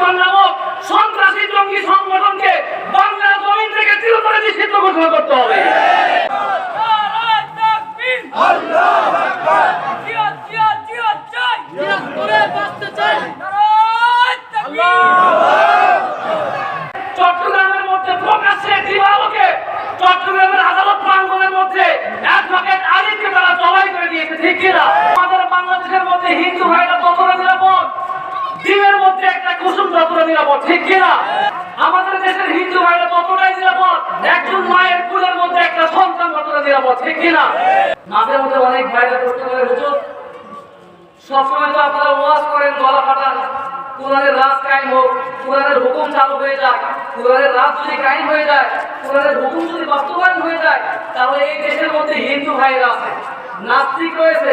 ISKCON নামক সন্ত্রাসী জঙ্গি সংগঠনকে বাংলা জমিন থেকে চিরতরে নিষিদ্ধ ঘোষণা করতে হবে। চট্টগ্রামের মধ্যে প্রকাশ্যে দিবালোকে, চট্টগ্রামের আদালত প্রাঙ্গণের মধ্যে অ্যাডভোকেট আলীকে তারা জবাই করে দিয়েছে, ঠিক কিনা আমাদের বাংলাদেশের মধ্যে হিন্দু ভাইরা ততটা নিরাপদ ডিমের মধ্যে একটা কুসুম যতটা নিরাপদ, ঠিক কিনা? আমাদের দেশের হিন্দু ভাইরা ততটাই নিরাপদ, একজন মায়ের কুলের মধ্যে একটা সন্তান ততটা নিরাপদ, ঠিক কিনা? মাঝে মধ্যে অনেক ভাইরা প্রশ্ন করে, হুজুর, সবসময় তো আপনারা ওয়াজ করেন, গলা ফাটান। কোরআনের রাজ কায়েম হোক, কোরআনের হুকুম চালু হয়ে যায় কোরআনের রাজ যদি কায়েম হয়ে যায়, কোরআনের হুকুম যদি বাস্তবায়ন হয়ে যায়, তাহলে এই দেশের মধ্যে হিন্দু ভাইরা আছে, নাস্তিক রয়েছে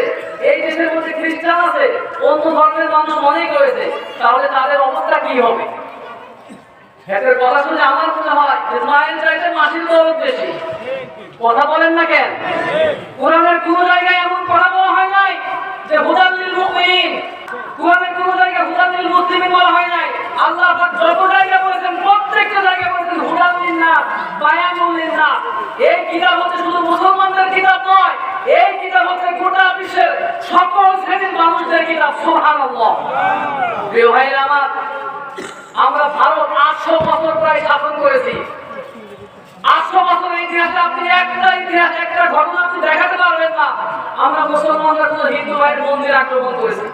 অন্য ধর্মের মানুষ মনে করেছে তাহলে তাদের অবস্থা কি হবে? কথা শুনে আমার মনে হয় চাইতে মাসির কথা বলেন না কেন? কোরআনের কোন জায়গায় এমন কথা বলা হয় নাই যে হুদাল্লিল মুমিন কোরআনের কোন জায়গায় হুদাল্লিল মুসলিমিন বলা হয় নাই আল্লাহ পাক যত জায়গা বলেছেন প্রত্যেকটা জায়গায় বলেছেন হুদাল্লিল না বায়ানুল্লিল না এই কিতাব হচ্ছে শুধু মুসলমানদের কিতাব নয়, এই কিতাব হচ্ছে গোটা বিশ্বের সকল শ্রেণির মানুষদের কিতাব, সুবহানাল্লাহ। প্রিয় ভাইরা আমার, আমরা ভারত আটশো বছর প্রায় শাসন করেছি। আটশো বছরের ইতিহাসে আপনি একটা ইতিহাস, একটা ঘটনা আপনি দেখাতে পারবেন না। আমরা মুসলমানরা কোনো হিন্দু ভাইয়ের মন্দির আক্রমণ করেছি।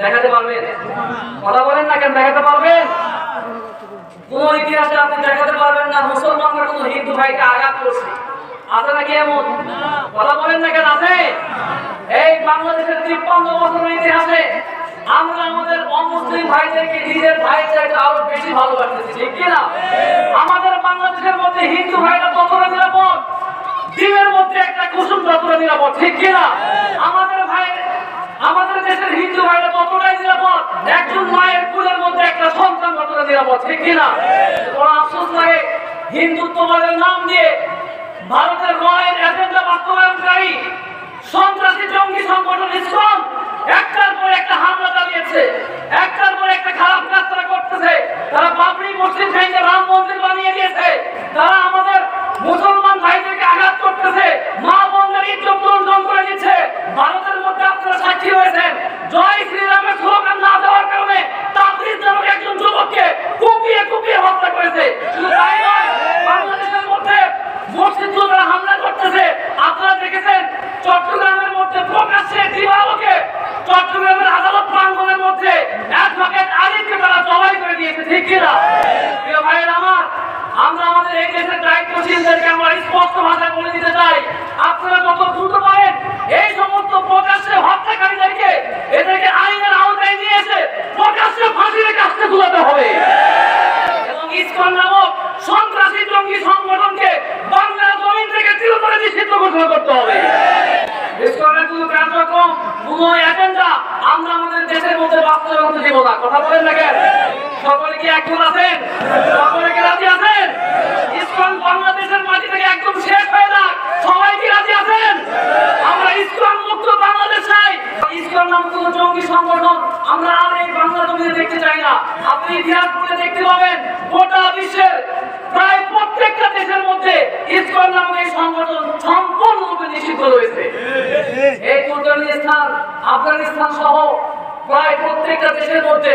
দেখাতে পারবেন? কথা বলেন না কেন, দেখাতে পারবেন? কোন ইতিহাসে আপনি দেখাতে পারবেন না মুসলমানরা কোনো হিন্দু ভাইকে আঘাত করছে। আছে নাকি এমন? কথা বলেন না কেন আছে? এই বাংলাদেশের তিপ্পান্ন বছরের ইতিহাসে আমরা আমাদের অমুসলিম ভাইদেরকে, নিজের ভাই চাইতে আরও বেশি ভালোবাসতেছি, ঠিক কিনা আমাদের বাংলাদেশের মধ্যে হিন্দু ভাইরা ততটা নিরাপদ? ডিমের মধ্যে একটা কুসুম যতটা নিরাপদ, ঠিক কিনা আমাদের ভাই আমাদের দেশের হিন্দু ভাইরা ততটাই নিরাপদ? একজন মায়ের কুলের মধ্যে হিন্দুত্ববাদের নাম দিয়ে ভারতের রয়ের এজেন্ডা বাস্তবায়নকারী সন্ত্রাসী জঙ্গি সংগঠন ইসলাম একটার পর একটা হামলা চালিয়েছে একটার পর একটা খারাপ কাজ তারা করতেছে তারা বাবরি মসজিদ ভেঙে রাম মন্দির বানিয়ে দিয়েছে তারা আমাদের মুসলমান ভাইদেরকে আঘাত করতেছে মা বোনদের ইজ্জত লুণ্ঠন করে দিচ্ছে ভারতের মধ্যে আপনারা সাক্ষী হয়েছেন জয় শ্রীরামের স্লোগান না দেওয়ার কারণে তাবলিগ নামক একজন যুবককে কুপিয়ে কুপিয়ে হত্যা করেছে শুধু তাই নয় বাংলাদেশের মধ্যে মসজিদগুলো তারা হামলা করতেছে আপনারা দেখেছেন চট্টগ্রামের মধ্যে প্রকাশ্যে দিবালোকে চট্টগ্রামের আদালত প্রাঙ্গণের মধ্যে অ্যাডভোকেট আলীকে তারা জবাই করে দিয়েছে ঠিক কিনা প্রিয় ভাইয়ের আমার আমরা আমাদের এই দেশের দায়িত্বশীলদেরকে আমরা স্পষ্ট ভাষায় বলে দিতে চাই। আপনারা যত দ্রুত পারেন, এই সমস্ত প্রকাশ্যে হত্যাকারীদেরকে এদেরকে আইনের আওতায় নিয়ে এসে প্রকাশ্যে ফাঁসির কাছে তুলাতে হবে। এবং সন্ত্রাসী সংগঠনকে বাংলা জমিন থেকে চিরতরে করতে হবে। ইসকনের কোনো কার্যক্রম কোনো এজেন্ডা আমরা আমাদের দেশের মধ্যে বাস্তবায়ন করতে দেব কথা বলেন না কেন? সকলে কি একমত আছেন? সকলে কি রাজি আছেন বাংলাদেশের মাটি থেকে একদম শেষ হয়ে যাক সবাই কি রাজি আছেন আমরা ইসকন মুক্ত বাংলাদেশ চাই ইসকন নাম কোনো জঙ্গি সংগঠন আমরা আর এই বাংলা জমিনে দেখতে চাই না। আপনি ইতিহাস পড়ে দেখতে পাবেন গোটা বিশ্বের প্রায় প্রত্যেকটা দেশের মধ্যে ইসকন নামক এই সংগঠন সম্পূর্ণরূপে নিষিদ্ধ রয়েছে। এই তুর্কমেনিস্তান আফগানিস্তান সহ প্রায় প্রত্যেকটা দেশের মধ্যে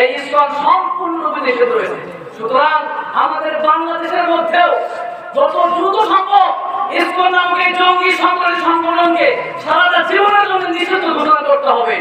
এই ইসকন সম্পূর্ণরূপে নিষিদ্ধ রয়েছে। সুতরাং আমাদের বাংলাদেশের মধ্যেও যত দ্রুত সম্ভব ইসকন নামক জঙ্গি সন্ত্রাসী সংগঠনকে সারাটা জীবনের জন্য নিষিদ্ধ ঘোষণা করতে হবে।